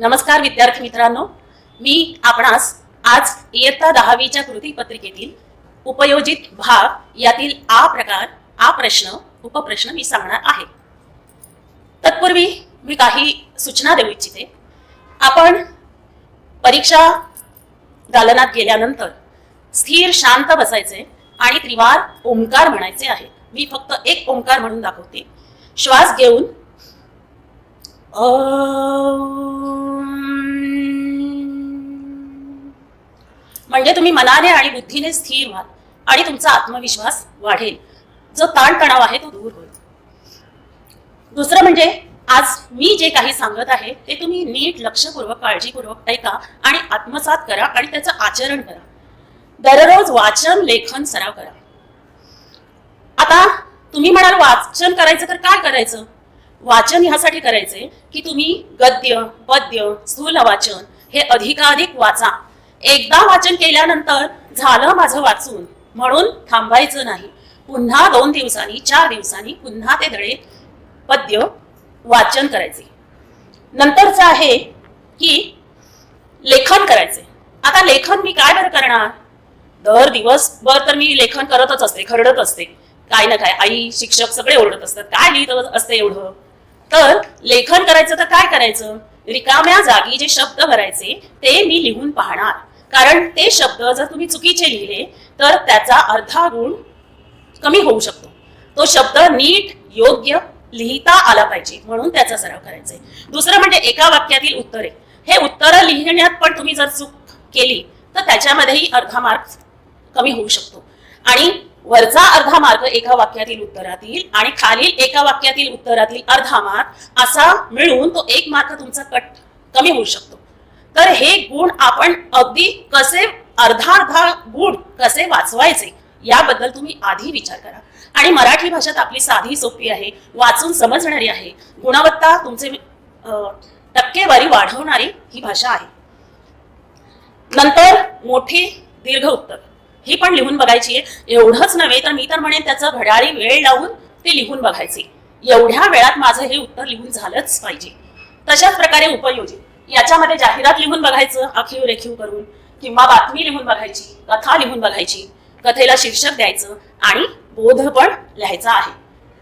नमस्कार विद्यार्थी मित्रांनो. मी आपणास आज इयत्ता दहावीच्या कृती पत्रिकेतील उपयोजित भाग यातील आ प्रकार आ प्रश्न उपप्रश्न मी सांगणार आहे. तत्पूर्वी मी काही सूचना देऊ इच्छिते. आपण परीक्षा दालनात गेल्यानंतर स्थिर शांत बसायचे आणि त्रिवार ओंकार म्हणायचे आहे मी फक्त एक ओंकार म्हणून दाखवते. श्वास घेऊन म्हणजे तुम्ही मनाने आणि बुद्धीने स्थिर व्हाल आणि तुमचा आत्मविश्वास वाढेल. जो ताणतणाव आहे तो दूर होईल. दुसरं म्हणजे आज मी जे काही सांगत आहे ते तुम्ही नीट लक्षपूर्वक काळजीपूर्वक ऐका आणि आत्मसात करा आणि त्याचं आचरण करा. दररोज वाचन लेखन सराव करा. आता तुम्ही म्हणाल वाचन करायचं तर काय करायचं? वाचन ह्यासाठी करायचे की तुम्ही गद्य पद्य स्थूल वाचन हे अधिकाधिक वाचा. एकदा वाचन केल्यानंतर झालं माझं वाचून. म्हणून थांबायचं नाही. पुन्हा दोन दिवसांनी चार दिवसांनी पुन्हा ते धडे पद्य वाचन करायचे. नंतरचं आहे की लेखन करायचे. आता लेखन मी काय बरं करणार? दर दिवसभर तर मी लेखन करतच असते खरडत असते. काय ना काय आई शिक्षक सगळे ओरडत असतात. काय लिहित असते एवढं? तर लेखन करायचं तर काय करायचं? रिकाम्या जागी जे शब्द भरायचे ते मी लिहून पाहणार. कारण ते शब्द जर तुम्ही चुकीचे लिहिले तर त्याचा अर्धा गुण कमी होऊ शकतो. तो शब्द नीट योग्य लिहिता आला पाहिजे म्हणून त्याचा सराव करायचा आहे. दुसरं म्हणजे एका वाक्यातील उत्तरे. हे उत्तरं लिहिण्यात पण तुम्ही जर चूक केली तर त्याच्यामध्येही अर्धा मार्क कमी होऊ शकतो. आणि वरचा अर्धा मार्ग एका वाक्यातील उत्तरातील आणि खालील एका वाक्यातील उत्तरातील अर्धा मार्ग असा मिळून तो एक मार्ग तुमचा कट कमी होऊ शकतो. तर हे गुण आपण अगदी कसे अर्धा अर्धा गुण कसे वाचवायचे याबद्दल तुम्ही आधी विचार करा. आणि मराठी भाषेत आपली साधी सोपी आहे वाचून समजणारी आहे. गुणवत्ता तुमचे अं, टक्केवारी वाढवणारी ही भाषा आहे. नंतर मोठी दीर्घ उत्तर. ही पण लिहून बघायची आहे. एवढंच नव्हे तर मी तर म्हणेन त्याचं घड्याळी वेळ लावून ते लिहून बघायचे. एवढ्या वेळात माझं हे उत्तर लिहून झालंच पाहिजे. तशाच प्रकारे उपयोजित याच्यामध्ये जाहिरात लिहून बघायचं आखीव रेखीव करून किंवा बातमी लिहून बघायची कथा लिहून बघायची कथेला शीर्षक द्यायचं आणि बोध पण लिहायचा आहे.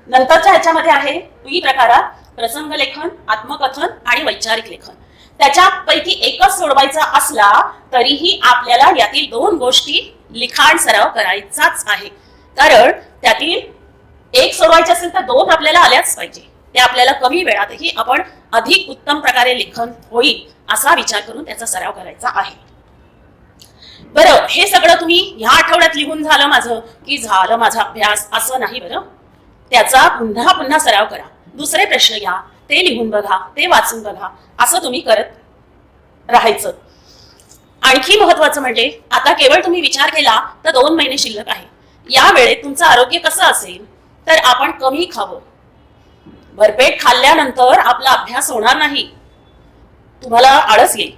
नंतरच्या ह्याच्यामध्ये आहे दुई प्रकारात प्रसंग लेखन आत्मकथन आणि वैचारिक लेखन. त्याच्यापैकी एकच सोडवायचा असला तरीही आपल्याला यातील दोन गोष्टी लिखाण सराव करायचाच आहे. कारण त्यातील एक सोडवायचे असेल तर दोन आपल्याला आल्याच पाहिजे. ते आपल्याला कमी वेळातही आपण अधिक उत्तम प्रकारे लेखन होईल असा विचार करून त्याचा सराव करायचा आहे. बरं हे सगळं तुम्ही ह्या आठवड्यात लिहून झालं माझं की झालं माझा अभ्यास असं नाही बरं? त्याचा पुन्हा पुन्हा सराव करा. दुसरे प्रश्न घ्या ते लिहून बघा ते वाचून बघा असं तुम्ही करत राहायचं. आणखी महत्वाचं म्हणजे आता केवळ तुम्ही विचार केला तर दोन महिने शिल्लक आहे. या वेळेत तुमचं आरोग्य कसं असेल तर आपण कमी खावं. भरपेट खाल्ल्यानंतर आपला अभ्यास होणार नाही. तुम्हाला आळस येईल.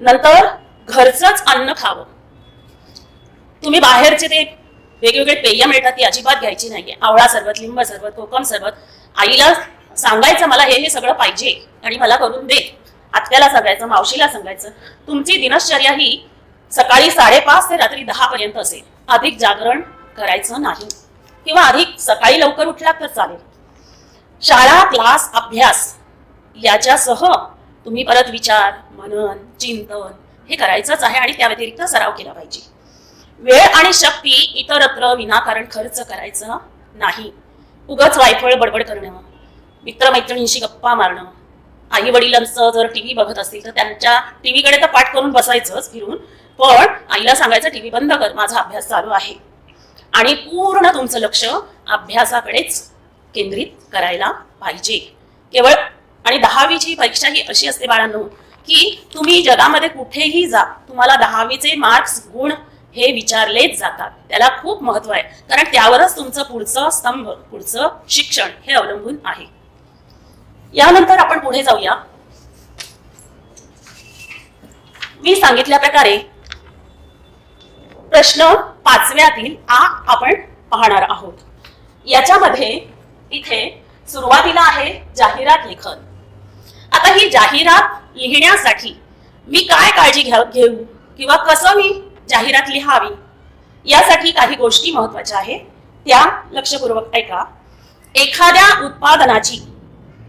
नंतर घरचंच अन्न खावं. तुम्ही बाहेरचे ते वेगवेगळे पेय मिळतात ती अजिबात घ्यायची नाहीये. आवळा सरबत लिंब सरबत कोकम सरबत. आईला सांगायचं मला हे हे सगळं पाहिजे आणि मला करून दे. आत्याला सांगायचं मावशीला सांगायचं तुमची दिनचर्या ही सकाळी साडेपाच ते रात्री दहा पर्यंत असेल. अधिक जागरण करायचं नाही. किंवा अधिक सकाळी लवकर उठलात तर चालेल. शाळा क्लास अभ्यास याच्यासह तुम्ही परत विचार मनन चिंतन हे करायचंच आहे आणि त्या व्यतिरिक्त सराव केला पाहिजे. वेळ आणि शक्ती इतरत्र विनाकारण खर्च करायचं नाही. उगच वायफळ बडबड करणं मित्रमैत्रिणींशी गप्पा मारणं आई वडिलांचं जर टीव्ही बघत असतील तर त्यांच्या टीव्हीकडे तर पाठ करून बसायचंच फिरून. पण आईला सांगायचं टीव्ही बंद कर माझा अभ्यास चालू आहे. आणि पूर्ण तुमचं लक्ष अभ्यासाकडेच केंद्रित करायला पाहिजे. केवळ आणि दहावीची परीक्षा ही अशी असते बाळांनो की तुम्ही जगामध्ये कुठेही जा तुम्हाला दहावीचे मार्क्स गुण हे विचारलेच जातात. त्याला खूप महत्त्व आहे. कारण त्यावरच तुमचं पुढचं स्तंभ पुढचं शिक्षण हे अवलंबून आहे. यानंतर आपण पुढे जाऊया. मी सांगितल्या प्रकारे प्रश्न पाचव्यातील आ आपण पाहणार आहोत. याच्यामध्ये इथे सुरुवातीला आहे जाहिरात लेखन. आता ही जाहिरात लिहिण्यासाठी मी काय काळजी घ्या घेऊ किंवा कसं मी जाहिरात लिहावी? यासाठी काही गोष्टी महत्त्वाच्या आहेत. त्या लक्षपूर्वक ऐका. एखाद्या उत्पादनाची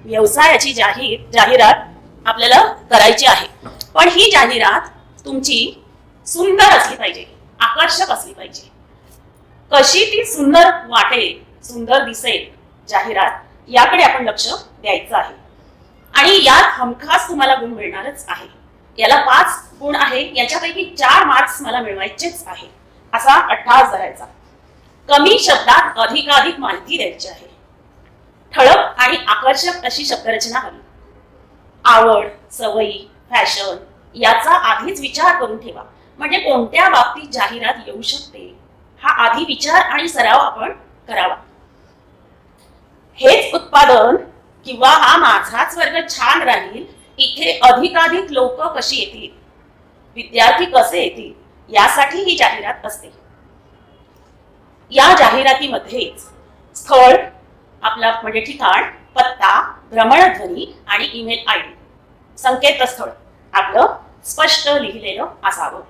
व्यवसायाची जाहीर जाहिरात आपल्याला करायची आहे. पण ही जाहिरात तुमची सुंदर असली पाहिजे. आकर्षक असली पाहिजे. कशी ती सुंदर वाटेल सुंदर दिसेल जाहिरात याकडे आपण लक्ष द्यायचं आहे. आणि यात हमखास तुम्हाला गुण मिळणारच आहे. याला पाच गुण आहे याच्यापैकी चार मार्क्स मला मिळवायचेच आहे. असा अठ्ठास धरायचा. कमी शब्दात अधिकाधिक माहिती द्यायची आहे. ठळक आणि आकर्षक अशी शब्दरचना हवी. आवड सवयी फॅशन याचा आधीच विचार करून ठेवा. म्हणजे कोणत्या बाबतीत जाहिरात येऊ शकते? हा आधी विचार आणि सराव आपण करावा. हेच उत्पादन किंवा हा माझाच वर्ग छान राहील इथे अधिकाधिक लोक कशी येतील? विद्यार्थी कसे येतील? यासाठी ही जाहिरात असते. या जाहिरातीमध्येच स्थळ आपला म्हणजे ठिकाण पत्ता भ्रमणध्वनी आणि ईमेल आय डी संकेतस्थळ आपलं स्पष्ट लिहिलेलं असावं.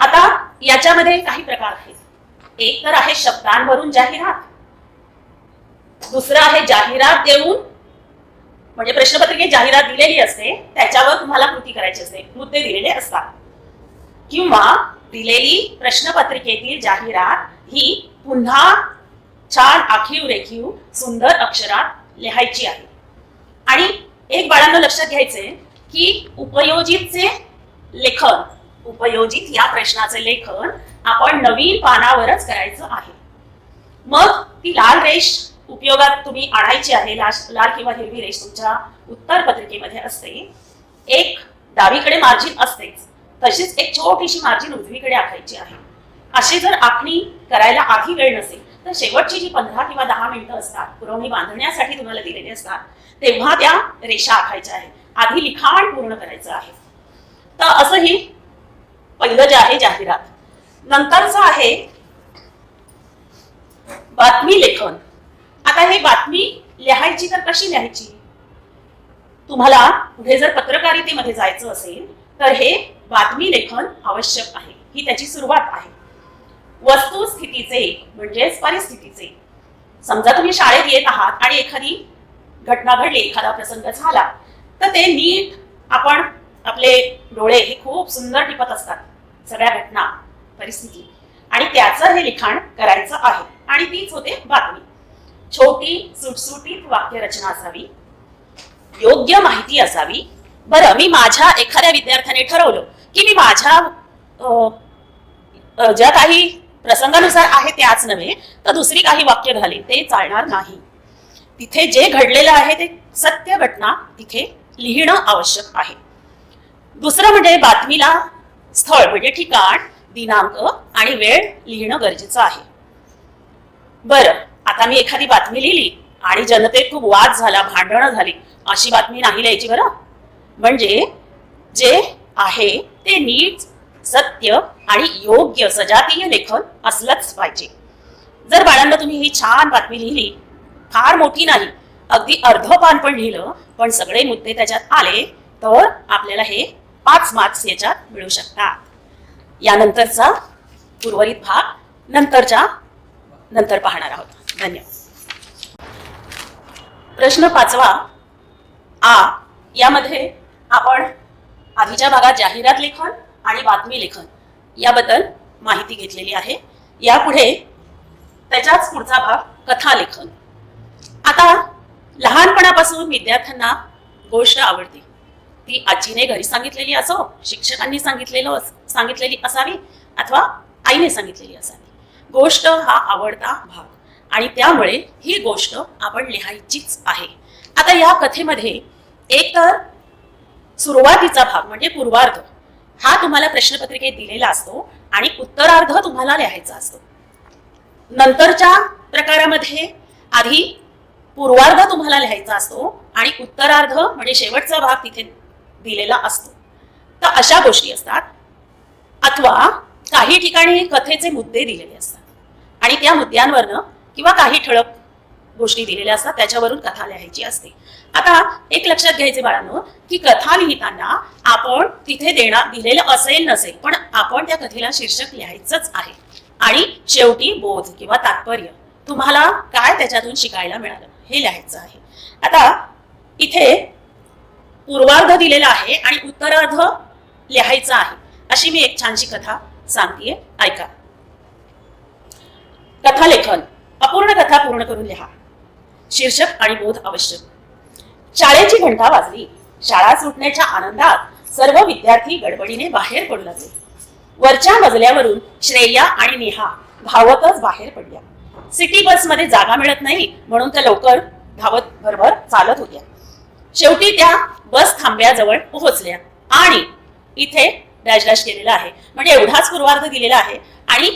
आता याच्यामध्ये काही प्रकार आहेत. एक तर आहे शब्दांवरून जाहिरात. दुसरं आहे जाहिरात देऊन म्हणजे प्रश्नपत्रिकेत जाहिरात दिलेली असते त्याच्यावर तुम्हाला कृती करायची असते मुद्दे दिलेले असतात. किंवा दिलेली प्रश्नपत्रिकेतील जाहिरात ही पुन्हा छान आखीव रेखीव सुंदर अक्षरात लिहायची आहे. आणि एक बाळांना लक्षात घ्यायचंय की उपयोजितचे लेखन उपयोजित या प्रश्नाचे लेखन आपण नवीन पानावरच करायचं आहे. मग ती लाल रेष उपयोगात तुम्ही आणायची आहे लाल लाल किंवा हिरवी रेष तुमच्या उत्तर पत्रिकेमध्ये असते. एक डावीकडे मार्जिन असतेच तशीच एक छोटीशी मार्जिन उजवीकडे आखायची आहे. अशी जर आखणी करायला आधी वेळ नसेल तर शेवटची जी पंधरा किंवा दहा मिनिटं असतात पुरवणी बांधण्यासाठी तुम्हाला दिलेली असतात तेव्हा त्या रेषा आखायच्या आहेत. आधी लिखाण पूर्ण करायचं आहे. तर असंही पहिलं जे आहे जाहिरात. नंतरचं आहे बातमी लेखन. आता हे बातमी लिहायची तर कशी लिहायची? तुम्हाला पुढे जर पत्रकारितेमध्ये जायचं असेल तर हे बातमी लेखन आवश्यक आहे. ही त्याची सुरुवात आहे. वस्तुस्थितीचे म्हणजेच परिस्थितीचे. समजा तुम्ही शाळेत येत आहात आणि एखादी घटना घडली एखादा प्रसंग झाला तर ते नीट आपण आपले डोळे हे खूप सुंदर टिपत असतात. सगळ्या घटना परिस्थिती. आणि त्याचं हे लिखाण करायचं आहे. आणि तीच होते बातमी. छोटी सुटसुटीत वाक्यरचना असावी. योग्य माहिती असावी. बरं मी माझ्या एखाद्या विद्यार्थ्याने ठरवलं की मी माझ्या ज्या काही प्रसंगानुसार आहे त्याच नव्हे तर दुसरी काही वाक्य घालीन ते चालणार नाही. तिथे जे घडलेलं आहे ते सत्य घटना तिथे लिहिणं आवश्यक आहे. दुसरं म्हणजे बातमीला स्थळ म्हणजे ठिकाण दिनांक आणि वेळ लिहिणं गरजेचं आहे. बरं आता मी एखादी बातमी लिहिली आणि जनतेत खूप वाद झाला भांडणं झाली अशी बातमी नाही लिहायची बरं. म्हणजे जे आहे ते नीट सत्य आणि योग्य सजातीय लेखन असलंच पाहिजे. जर बाळांना तुम्ही ही छान बातमी लिहिली फार मोठी नाही अगदी अर्धपान पण लिहिलं पण सगळे मुद्दे त्याच्यात आले तर आपल्याला हे पाच मार्क्स याच्यात मिळू शकतात. यानंतरचा उर्वरित भाग नंतरच्या नंतर पाहणार आहोत. धन्यवाद. प्रश्न पाचवा आ यामध्ये आपण आधीच्या भागात जाहिरात लेखन आणि बातमी लेखन याबद्दल माहिती घेतलेली आहे. यापुढे त्याच्याच पुढचा भाग कथा लेखन. आता लहानपणापासून विद्यार्थ्यांना गोष्ट आवडते. ती आजीने घरी सांगितलेली असो शिक्षकांनी सांगितलेलं अस- सांगितलेली असावी अथवा आईने सांगितलेली असावी. गोष्ट हा आवडता भाग आणि त्यामुळे ही गोष्ट आपण लिहायचीच आहे. आता या कथेमध्ये एक तर सुरुवातीचा भाग म्हणजे पूर्वार्ध. हा तुम्हाला प्रश्नपत्रिकेत दिलेला असतो आणि उत्तरार्ध तुम्हाला लिहायचा असतो. नंतरच्या प्रकारामध्ये आधी पूर्वार्ध तुम्हाला लिहायचा असतो आणि उत्तरार्ध म्हणजे शेवटचा भाग तिथे दिलेला असतो. तर अशा गोष्टी असतात. अथवा काही ठिकाणी कथेचे मुद्दे दिलेले असतात. आणि त्या मुद्द्यांवरनं किंवा काही ठळक गोष्टी दिलेल्या असतात त्याच्यावरून कथा लिहायची असते. आता एक लक्षात घ्यायचे बाळांनो की कथा लिहिताना आपण तिथे देणार दिलेलं असेल नसेल पण आपण त्या कथेला शीर्षक लिहायचंच आहे. आणि शेवटी बोध किंवा तात्पर्य तुम्हाला काय त्याच्यातून शिकायला मिळालं हे लिहायचं आहे. आता इथे पूर्वार्ध दिलेला आहे आणि उत्तरार्ध लिहायचा आहे. अशी मी एक छानशी कथा सांगतेय ऐका. कथा लेखन अपूर्ण कथा पूर्ण करून लिहा. शीर्षक आणि बोध आवश्यक शाळेची घंटा वाजली. शाळा सुटण्याच्या आनंदात सर्व विद्यार्थी गडबडीने बाहेर पडू लागले. वरच्या मजल्यावरून श्रेया आणि नेहा धावतच बाहेर पडल्या. सिटी बसमध्ये जागा मिळत नाही म्हणून त्या लवकर धावत भरभर चालत होत्या. शेवटी त्या बस थांब्याजवळ पोहोचल्या आणि इथे डॅश डॅश केलेला आहे. म्हणजे एवढाच पूर्वार्ध दिलेला आहे आणि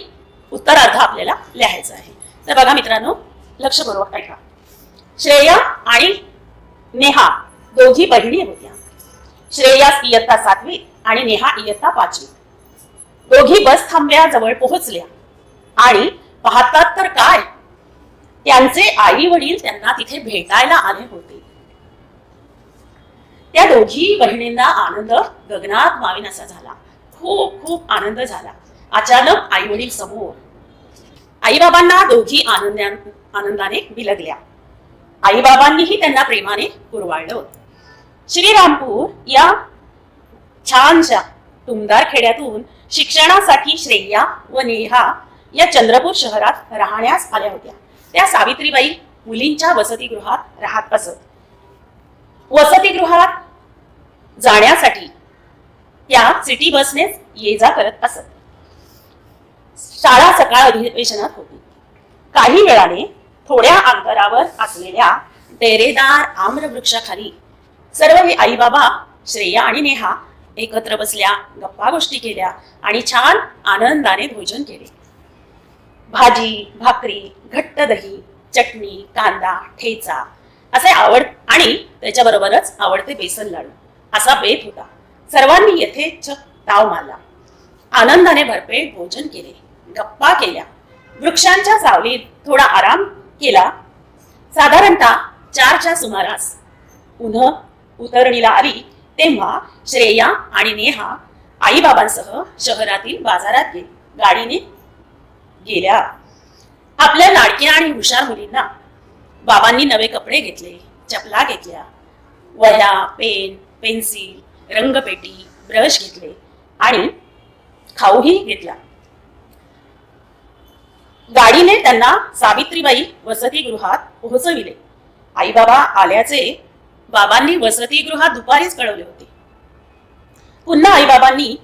उत्तरार्ध आपल्याला लिहायचा आहे. तर बघा मित्रांनो लक्षपूर्वक ऐका. श्रेया आणि नेहा दोघी बहिणी होत्या. श्रेया इयत्ता सातवी आणि नेहा इयत्ता पाचवी. दोघी बस थांब्याजवळ पोहोचल्या. आणि पाहतात तर काय? त्यांचे आई वडील त्यांना तिथे भेटायला आले होते. त्या दोघी बहिणींना आनंद गगनात मावीन असा झाला. खूप खूप आनंद झाला. अचानक आई वडील समोर. आईबाबांना दोघी आनंद आनंदाने बिलगल्या. आईबाबांनीही त्यांना प्रेमाने कुरवाळलं श्रीरामपूर या छानशा टुमदार खेड्यातून शिक्षणासाठी श्रेया व नेहा या चंद्रपूर शहरात राहण्यास आल्या होत्या. त्या सावित्रीबाई मुलींच्या वसतिगृहात राहत असत वसतिगृहात जाण्यासाठी त्या सिटी बसनेच ये जा करत असत. शाळा सकाळ अधिवेशनात होती. काही वेळाने थोड्या अंतरावर असलेल्या डेरेदार आम्रवृक्षाखाली सर्व हे आई बाबा श्रेया आणि नेहा एकत्र बसल्या गप्पा गोष्टी केल्या आणि छान आनंदाने भोजन केले. भाजी भाकरी घट्ट दही चटणी कांदा ठेचा असे आवड आणि त्याच्याबरोबरच आवडते बेसन लाडू असा बेत होता. सर्वांनी येथे ताव मारला. आनंदाने भरपेट भोजन केले. गप्पा केल्या. वृक्षांच्या सावलीत थोडा आराम केला. साधारणतः चारच्या सुमारास. उन्ह उतरणीला आली तेव्हा श्रेया आणि नेहा आईबाबांसह शहरातील बाजारात गेली. गाडीने गेल्या. आपल्या लाडक्या आणि हुशार मुलींना बाबांनी नवे कपडे घेतले चपला घेतल्या वह्या पेन पेन्सिल रंगपेटी ब्रश घेतले आणि खाऊही घेतला. गाडीने त्यांना सावित्रीबाई वसतिगृहात पोहोचविले. आई बाबा आल्याचे बाबांनी वसतिगृहात दुपारीच कळवले होते. पुन्हा आई बाबांनी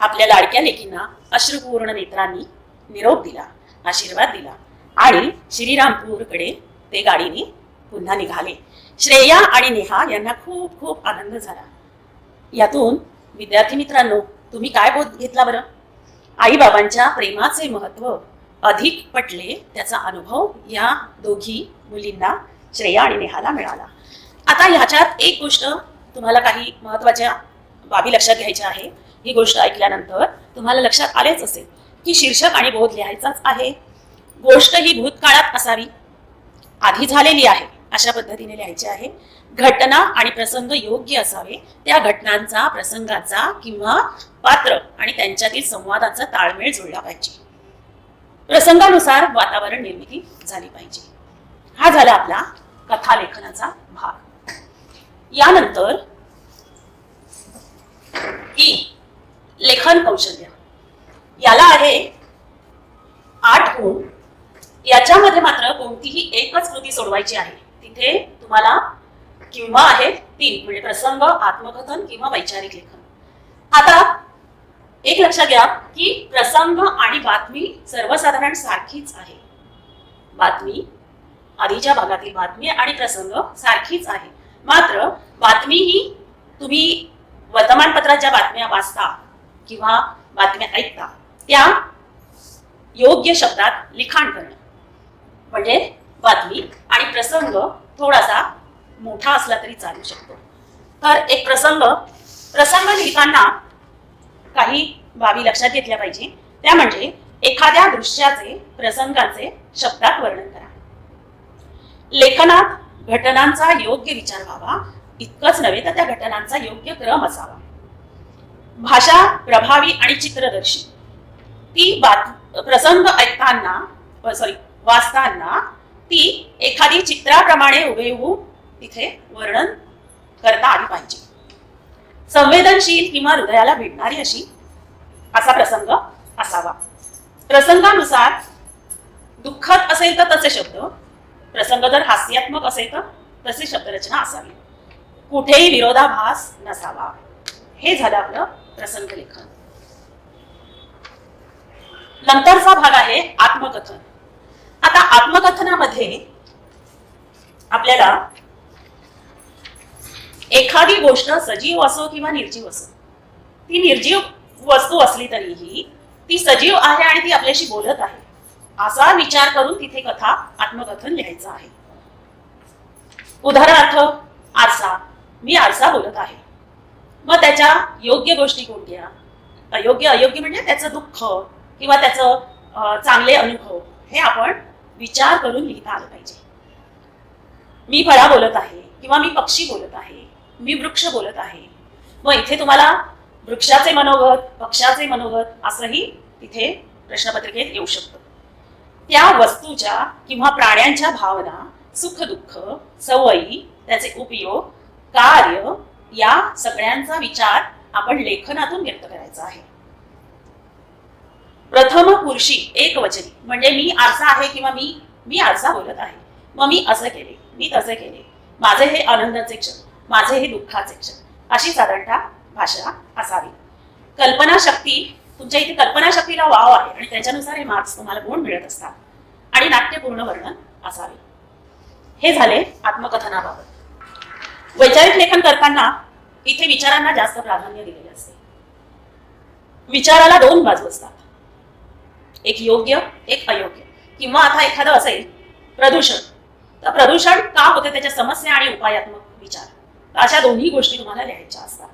आपल्या लाडक्या लेकींना अश्रुपूर्ण नेत्रांनी निरोप दिला आशीर्वाद दिला आणि श्रीरामपूरकडे ते गाडीने पुन्हा निघाले. श्रेया आणि नेहा यांना खूप खूप आनंद झाला. यातून विद्यार्थी मित्रांनो तुम्ही काय बोध घेतला बरं? आई बाबांच्या प्रेमाचे महत्त्व अधिक पटले त्याचा अनुभव या दोघी मुलींना श्रेया आणि नेहाला मिळाला. आता ह्याच्यात एक गोष्ट तुम्हाला काही महत्त्वाच्या बाबी लक्षात घ्यायच्या आहे. ही गोष्ट ऐकल्यानंतर तुम्हाला लक्षात आलेच असेल की शीर्षक आणि बोध लिहायचाच आहे. गोष्ट ही भूतकाळात असावी आधी झालेली आहे अशा पद्धतीने लिहायची आहे. घटना आणि प्रसंग योग्य असावे त्या घटनांचा प्रसंगाचा किंवा पात्र आणि त्यांच्यातील संवादाचा ताळमेळ जुळला पाहिजे. प्रसंगानुसार वातावरण निर्मिती झाली पाहिजे. हा झाला आपला कथा लेखनाचा भाग. यानंतर ई लेखन कौशल्य. याला आहे आठ गुण. याच्यामध्ये मात्र कोणतीही एकच कृती सोडवायची आहे. तिथे तुम्हाला किंवा आहे तीन म्हणजे प्रसंग आत्मकथन किंवा वैचारिक लेखन. आता एक लक्षात घ्या की प्रसंग आणि बातमी सर्वसाधारण सारखीच आहे. बातमी आधीच्या भागातील बातमी आणि प्रसंग सारखीच आहे. मात्र बातमी ही तुम्ही वर्तमानपत्रात ज्या बातम्या वाचता किंवा बातम्या ऐकता त्या योग्य शब्दात लिखाण करणं. म्हणजे बातमी आणि प्रसंग थोडासा मोठा असला तरी चालू शकतो. तर एक प्रसंग प्रसंग लिहिताना काही बाबी लक्षात घेतल्या पाहिजे. त्या म्हणजे एखाद्या दृश्याचे प्रसंगाचे शब्दात वर्णन करा. लेखनात घटनांचा योग्य विचार व्हावा. इतकंच नव्हे तर त्या घटनांचा योग्य क्रम असावा. भाषा प्रभावी आणि चित्रदर्शी. ती बात प्रसंग ऐकताना सॉरी वाचताना ती एखादी चित्राप्रमाणे उभेहू तिथे वर्णन करता आली पाहिजे. संवेदनशील किंवा हृदयाला भिडणारी अशी असा प्रसंग असावा. प्रसंगानुसार दुःखद असेल तर तसे शब्द प्रसंग जर हास्यात्मक असेल तर तसे शब्दरचना असावी. कुठेही विरोधाभास नसावा. हे झालं आपलं प्रसंग लेखन नंतरचा भाग आहे आत्मकथन. आता आत्मकथनामध्ये आपल्याला एखादी गोष्ट सजीव असो किंवा निर्जीव असो ती निर्जीव वस्तू असली तरीही ती सजीव आहे आणि ती आपल्याशी बोलत आहे. असा विचार करून तिथे कथा आत्मकथन लिहायचं आहे. उदाहरणार्थ आरसा. मी आरसा बोलत आहे. मग त्याच्या योग्य गोष्टी कोणत्या? अयोग्य अयोग्य म्हणजे त्याचं दुःख किंवा त्याचं चांगले अनुभव हे आपण विचार करून लिहिता आलं पाहिजे. मी फळा बोलत आहे किंवा मी पक्षी बोलत आहे. मी वृक्ष बोलत आहे. मग इथे तुम्हाला वृक्षाचे मनोगत पक्षाचे मनोगत असंही तिथे प्रश्नपत्रिकेत येऊ शकतं. त्या वस्तूच्या किंवा प्राण्यांच्या भावना सुख दुःख सवयी त्याचे उपयोग कार्य या सगळ्यांचा विचार आपण लेखनातून व्यक्त करायचा आहे. प्रथम पुरुषी एक वचनी म्हणजे मी आरसा आहे किंवा मी मी आरसा बोलत आहे. मग मी असं केले मी तसे केले. माझे हे आनंदाचे क्षण. माझे हे दुःखाचे क्षण अशी साधारणतः भाषा असावी. कल्पनाशक्ती तुमच्या इथे कल्पनाशक्तीला वाव आहे आणि त्याच्यानुसार हे मार्क्स तुम्हाला गुण मिळत असतात आणि नाट्यपूर्ण वर्णन असावे. हे झाले आत्मकथनाबाबत. वैचारिक लेखन करताना इथे विचारांना जास्त प्राधान्य दिलेले असते. विचाराला दोन बाजू असतात. एक योग्य एक अयोग्य. किंवा आता एखादं असेल प्रदूषण. तर प्रदूषण का होते त्याच्या समस्या आणि उपायात्मक विचार. अशा दोन्ही गोष्टी तुम्हाला लिहायच्या असतात.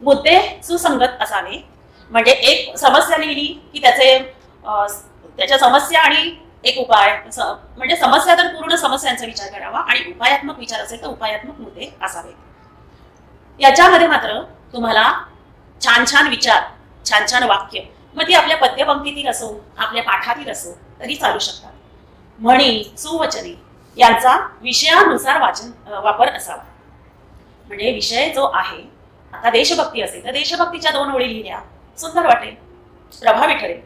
मुद्दे सुसंगत असावे. म्हणजे एक समस्या लिहिली की त्याचे त्याच्या समस्या आणि एक उपाय. म्हणजे समस्या तर पूर्ण समस्यांचा विचार करावा आणि उपायात्मक विचार असेल तर उपायात्मक मुद्दे असावे. याच्यामध्ये मात्र तुम्हाला छान छान विचार छान छान वाक्य मग ती आपल्या पद्यपंक्तीतील असो आपल्या पाठातील असो तरी चालू शकतात. म्हणी सुवचने यांचा विषयानुसार वाचन वापर असावा. म्हणजे विषय जो आहे आता देशभक्ती असेल तर देशभक्तीच्या दोन ओळी लिहिल्या सुंदर वाटेल प्रभावी ठरेल.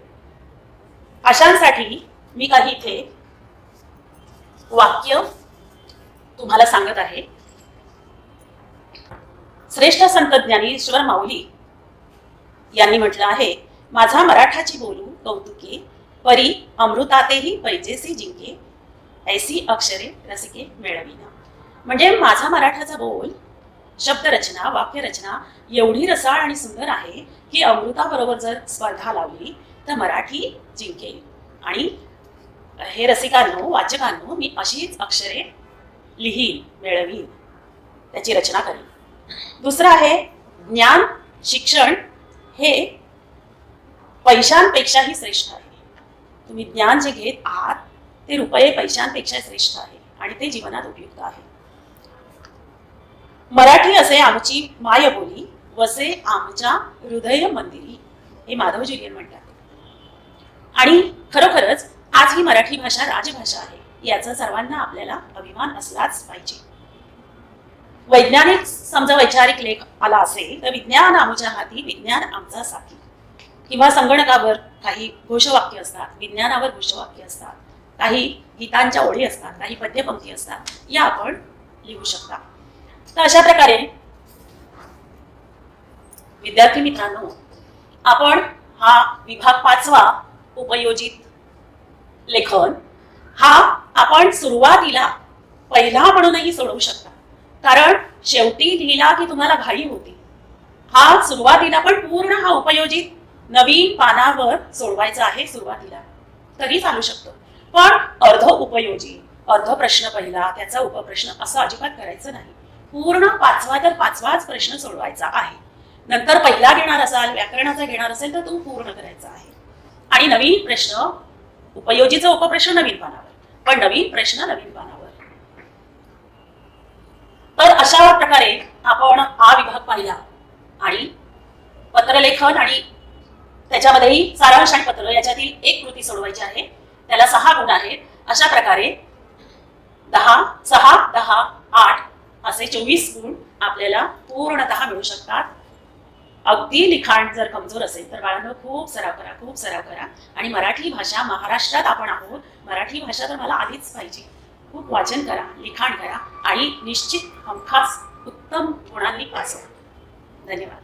अशांसाठी मी काही इथे वाक्य तुम्हाला सांगत आहे. श्रेष्ठ संत ज्ञानी ईश्वर माऊली यांनी म्हटलं आहे माझा मराठाची बोलू कौतुके परी अमृतातेही पैजेसी जिंके ऐसी अक्षरे रसिके मिळविना. म्हणजे माझा मराठाचा बोल शब्दरचना वाक्यरचना एवढी रसाळ आणि सुंदर आहे की अमृताबरोबर जर स्पर्धा लावली तर मराठी जिंकेल. आणि हे रसिकांनो वाचकांनो मी अशीच अक्षरे लिहीन मिळवीन त्याची रचना करेन. दुसरं आहे ज्ञान शिक्षण. हे पैशांपेक्षाही श्रेष्ठ आहे. तुम्ही ज्ञान जे घेत आहात ते रुपये पैशांपेक्षा श्रेष्ठ आहे आणि ते जीवनात उपयुक्त आहे. मराठी असे आमची मायबोली वसे आमच्या हृदय मंदिरी हे माधवजी म्हणतात. आणि खरोखरच आज ही मराठी भाषा राजभाषा आहे याचा सर्वांना आपल्याला अभिमान असलाच पाहिजे. वैज्ञानिक समजा वैचारिक लेख आला असेल तर विज्ञान आमच्या हाती विज्ञान आमचा साथी. किंवा संगणकावर काही घोषवाक्य असतात विज्ञानावर घोषवाक्य असतात काही गीतांच्या ओळी असतात काही पद्यपंक्ती असतात या आपण लिहू शकता. तर अशा प्रकारे विद्यार्थी मित्रांनो आपण हा विभाग पाचवा उपयोजित लेखन हा आपण सुरुवातीला पहिला म्हणूनही सोडवू शकता. कारण शेवटी लिहिला की तुम्हाला घाई होती. हा सुरुवातीला पण पूर्ण हा उपयोजित नवीन पानावर सोडवायचा आहे सुरुवातीला. तरी चालू शकतो. पण अर्ध उपयोजी अर्ध प्रश्न पहिला त्याचा उपप्रश्न असं अजिबात करायचं नाही. पूर्ण पाचवा तर पाचवाच प्रश्न सोडवायचा आहे. नंतर पहिला घेणार असाल व्याकरणाचा घेणार असेल तर तो पूर्ण करायचा आहे. आणि नवीन प्रश्न उपयोजीचा उपप्रश्न नवीन पानावर पण नवीन प्रश्न नवीन पानावर तर अशा प्रकारे आपण हा विभाग पाहिला. आणि पत्रलेखन आणि त्याच्यामध्येही सारांश आणि पत्र याच्यातील एक कृती सोडवायची आहे. त्याला सहा गुण आहेत. अशा प्रकारे दहा सहा दहा आठ असे चोवीस गुण आपल्याला पूर्णतः मिळू शकतात. अगदी लिखाण जर कमजोर असेल तर बाळांनो खूप सराव करा खूप सराव करा. आणि मराठी भाषा महाराष्ट्रात आपण आहोत. मराठी भाषा तर मला आधीच पाहिजे. खूप वाचन करा लिखाण करा आणि निश्चित हमखास उत्तम गुणांनी पास धन्यवाद.